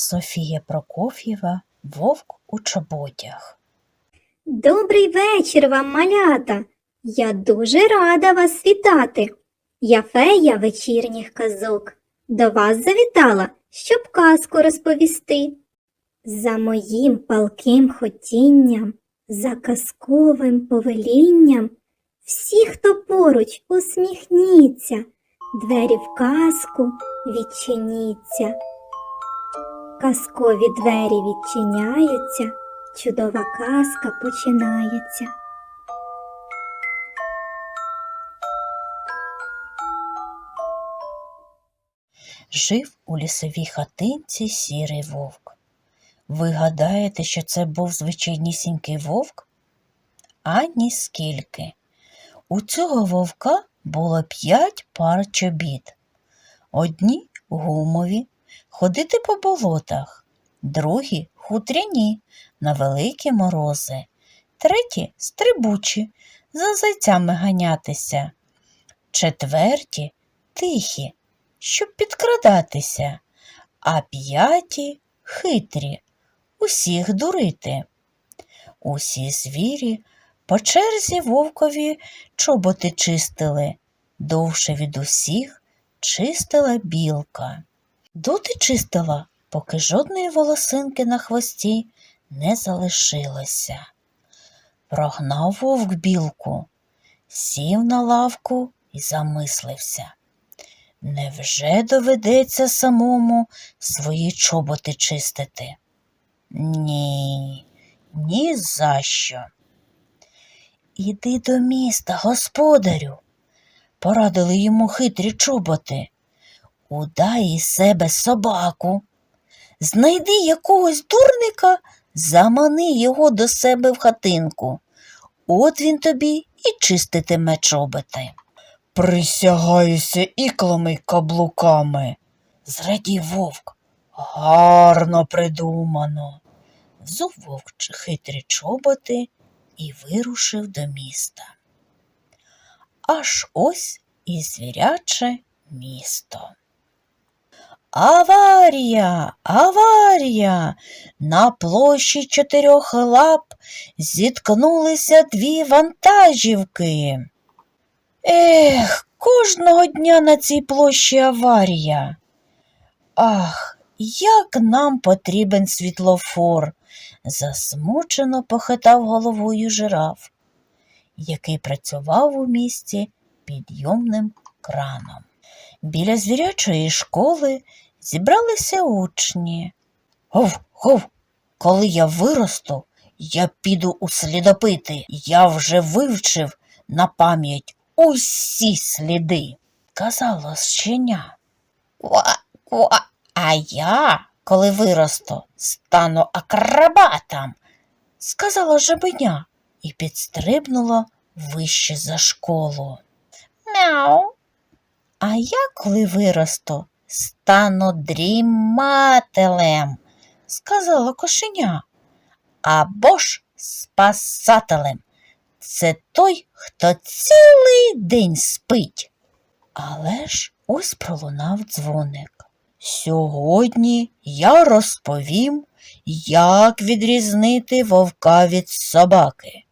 Софія Прокоф'єва Вовк у чоботях. Добрий вечір вам, малята. Я дуже рада вас вітати. Я фея вечірніх казок. До вас завітала, щоб казку розповісти. За моїм палким хотінням, за казковим повелінням, всі, хто поруч, усміхніться, двері в казку відчиніться. Казкові двері відчиняються, чудова казка починається. Жив у лісовій хатинці сірий вовк. Ви гадаєте, що це був звичайнісінький вовк? Ані скільки. У цього вовка було п'ять пар чобіт. Одні гумові, ходити по болотах, другі хутряні на великі морози, треті стрибучі, за зайцями ганятися, четверті тихі, щоб підкрадатися, а п'яті хитрі, усіх дурити. Усі звірі по черзі вовкові чоботи чистили, довше від усіх чистила білка. Доти чистила, поки жодної волосинки на хвості не залишилося. Прогнав вовк білку, сів на лавку і замислився. Невже доведеться самому свої чоботи чистити? Ні, ні за що. Іди до міста, господарю, порадили йому хитрі чоботи. Удай із себе собаку. Знайди якогось дурника, замани його до себе в хатинку. От він тобі і чиститиме чоботи. Присягаюся іклами й каблуками, зрадів вовк. Гарно придумано. Взув вовк хитрі чоботи і вирушив до міста. Аж ось і звіряче місто. Аварія, аварія! На площі чотирьох лап зіткнулися дві вантажівки. Ех, кожного дня на цій площі аварія. Ах, як нам потрібен світлофор, засмучено похитав головою жираф, який працював у місті підйомним краном. Біля звірячої школи зібралися учні. Гов, гов, коли я виросту, я піду у слідопити. Я вже вивчив на пам'ять усі сліди, казало щеня. Ква, ква, а я, коли виросту, стану акробатом, сказала жабеня і підстрибнула вище за школу. Мяу. А я, коли виросту, стану дрімателем, сказала кошеня. Або ж спасателем. Це той, хто цілий день спить. Але ж ось пролунав дзвоник. Сьогодні я розповім, як відрізнити вовка від собаки,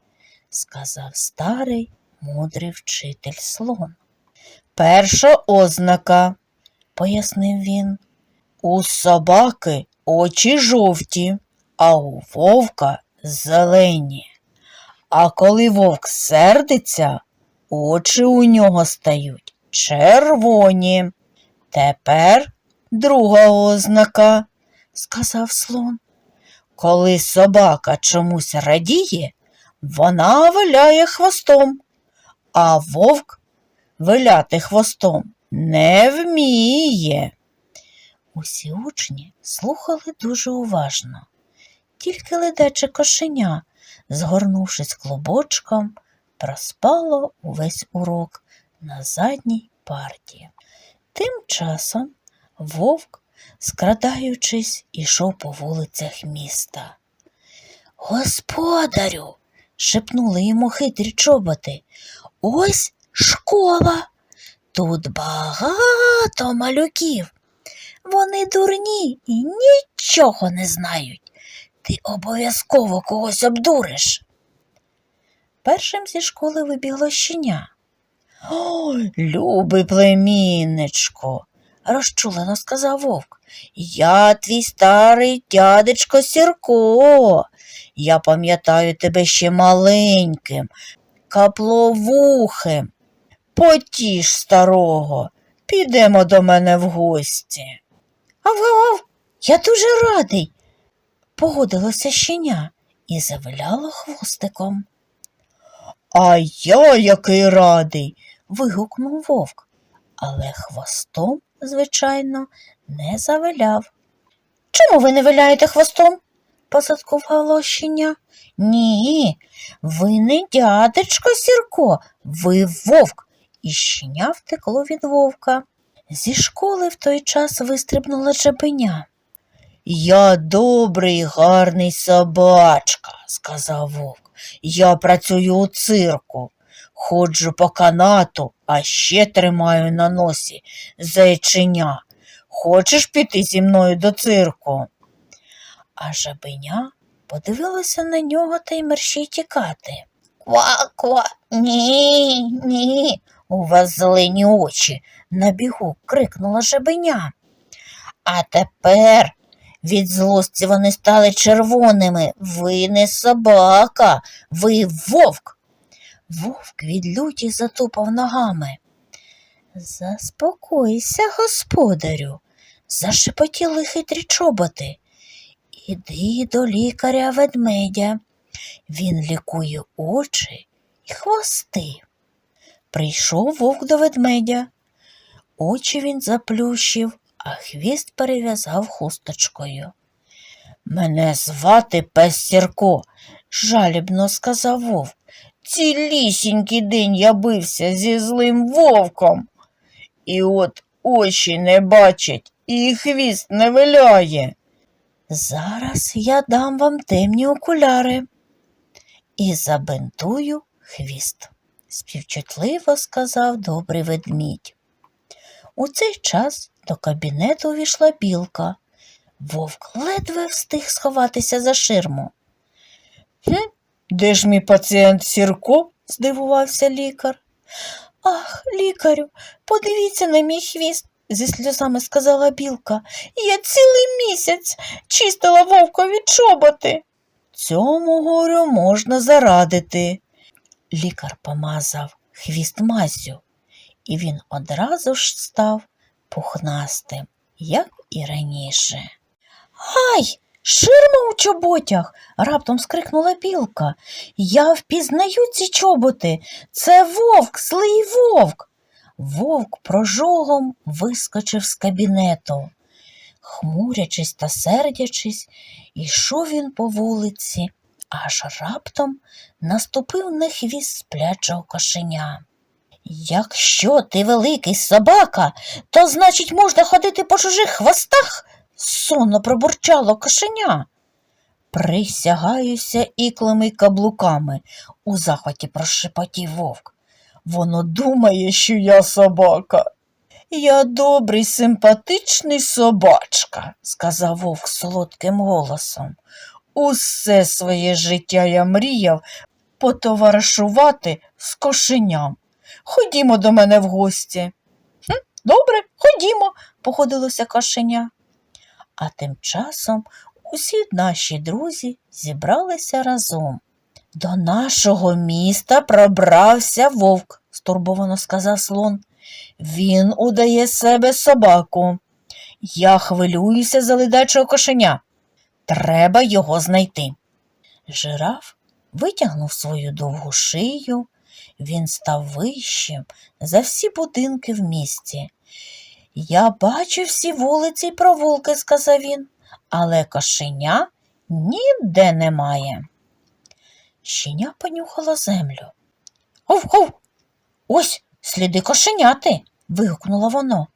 сказав старий мудрий вчитель слон. Перша ознака, пояснив він. У собаки очі жовті, а у вовка зелені. А коли вовк сердиться, очі у нього стають червоні. Тепер друга ознака, сказав слон. Коли собака чомусь радіє, вона виляє хвостом, а вовк виляти хвостом не вміє. Усі учні слухали дуже уважно. Тільки ледаче кошеня, згорнувшись клубочком, проспало увесь урок на задній парті. Тим часом вовк, скрадаючись, ішов по вулицях міста. Господарю, шепнули йому хитрі чоботи, ось школа. Тут багато малюків. Вони дурні і нічого не знають. Ти обов'язково когось обдуриш. Першим зі школи вибігло щеня. Ой, любий племінничко, розчулено сказав вовк. Я твій старий дядечко Сірко. Я пам'ятаю тебе ще маленьким, капловухим. Потіш старого, підемо до мене в гості. Ав-ав, я дуже радий. Погодилося щеня і завиляло хвостиком. А я який радий. вигукнув вовк, але хвостом, звичайно, не завиляв. Чому ви не виляєте хвостом? посадкувало щеня. Ні, ви не дядечко Сірко, ви вовк. І щеня втекло від вовка. Зі школи в той час вистрибнула жабеня. Я добрий, гарний собачка, сказав вовк. Я працюю у цирку, ходжу по канату, а ще тримаю на носі зайченя. Хочеш піти зі мною до цирку? А жабеня подивилася на нього та й мерщій тікати. Ква-ква, ні, ні. У вас зелені очі, на бігу крикнула жабеня. А тепер від злості вони стали червоними. Ви не собака, ви вовк. Вовк від люті затупав ногами. Заспокойся, господарю, зашепотіли хитрі чоботи. Іди до лікаря ведмедя. Він лікує очі і хвости. Прийшов вовк до ведмедя. Очі він заплющив, а хвіст перев'язав хусточкою. Мене звати пес жалібно сказав вовк. Цілісінький день я бився зі злим вовком. І от очі не бачать, і хвіст не виляє. Зараз я дам вам темні окуляри і забинтую хвіст, співчутливо сказав добрий ведмідь. У цей час до кабінету увійшла білка. Вовк ледве встиг сховатися за ширму. Хм, де ж мій пацієнт Сірко? здивувався лікар. Ах, лікарю, подивіться на мій хвіст, зі сльозами сказала білка. Я цілий місяць чистила вовкові чоботи. Цьому горю можна зарадити. Лікар помазав хвіст мазю, і він одразу ж став пухнастим, як і раніше. Ай, ширма у чоботях. раптом скрикнула білка. Я впізнаю ці чоботи. Це вовк, злий вовк. Вовк прожогом вискочив з кабінету. Хмурячись та сердячись, ішов він по вулиці, аж раптом наступив на хвіст сплячого кошеня. Якщо ти великий собака, то значить можна ходити по чужих хвостах, сонно пробурчало кошеня. Присягаюся іклими каблуками, у захваті прошепотів вовк. Воно думає, що я собака. Я добрий, симпатичний собачка, сказав вовк солодким голосом. Усе своє життя я мріяв потоваришувати з кошеням. Ходімо до мене в гості. «Хм, добре, ходімо, походилося кошеня. А тим часом усі наші друзі зібралися разом. До нашого міста пробрався вовк, стурбовано сказав слон. Він удає себе собаку. Я хвилююся за ледачого кошеня. Треба його знайти. Жираф витягнув свою довгу шию, він став вищим за всі будинки в місті. Я бачу всі вулиці й провулки, сказав він, але кошеня ніде немає. Щеня понюхала землю. Гов-гов! Ось сліди кошеняти. вигукнуло воно.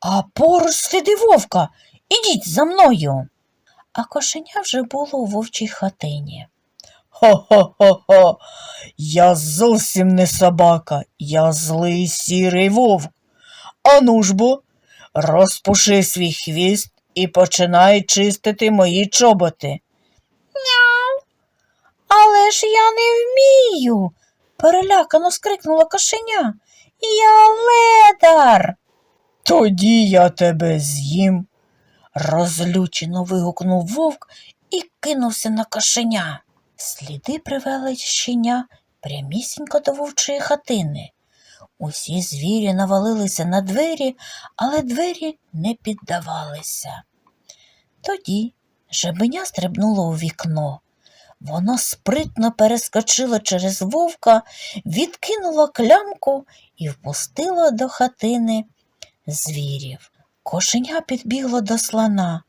А поруч сліди вовка. Ідіть за мною. А кошеня вже було у вовчій хатині. Хо-хо-хо-хо, я зовсім не собака, я злий сірий вовк. Ану ж бо, розпуши свій хвіст і починай чистити мої чоботи. Няу. Але ж я не вмію, перелякано скрикнула кошеня. Я ледар. Тоді я тебе з'їм. Розлючено вигукнув вовк і кинувся на кошеня. Сліди привели щеня прямісінько до вовчої хатини. Усі звірі навалилися на двері, але двері не піддавалися. Тоді жебеня стрибнуло у вікно. Воно спритно перескочило через вовка, відкинуло клямку і впустило до хатини звірів. Кошеня підбігло до слона.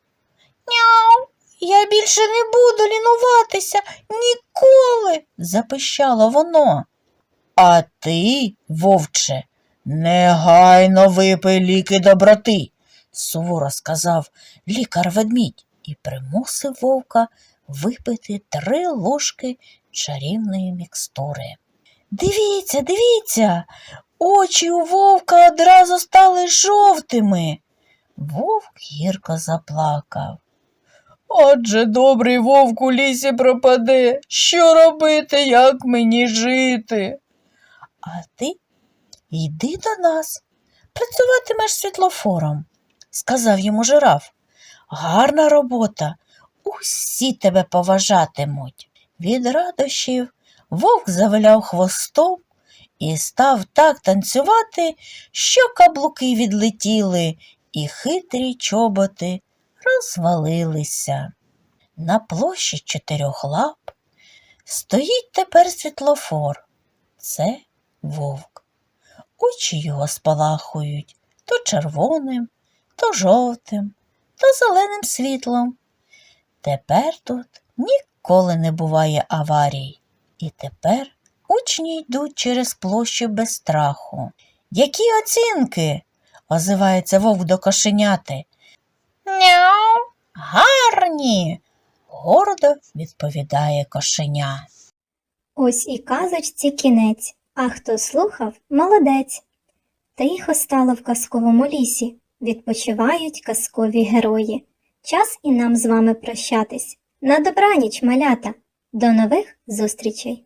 Няу, я більше не буду лінуватися ніколи, запищало воно. А ти, вовче, негайно випий ліки доброти, суворо сказав лікар ведмідь і примусив вовка випити три ложки чарівної мікстури. Дивіться, дивіться, очі у вовка одразу стали жовтими. Вовк гірко заплакав. Отже добрий вовк у лісі пропаде. Що робити, як мені жити? А ти йди до нас, працюватимеш світлофором, сказав йому жираф. Гарна робота, усі тебе поважатимуть. Від радощів вовк завиляв хвостом і став так танцювати, що каблуки відлетіли, і хитрі чоботи розвалилися. На площі чотирьох лап стоїть тепер світлофор. Це вовк. Очі його спалахують то червоним, то жовтим, то зеленим світлом. Тепер тут ніколи не буває аварій. І тепер учні йдуть через площу без страху. Які оцінки? Озивається вовк до кошеняти. Няу, гарні, гордо відповідає кошеня. Ось і казочці кінець, а хто слухав, молодець. Тихо стало в казковому лісі, відпочивають казкові герої. Час і нам з вами прощатись. На добраніч, малята. До нових зустрічей!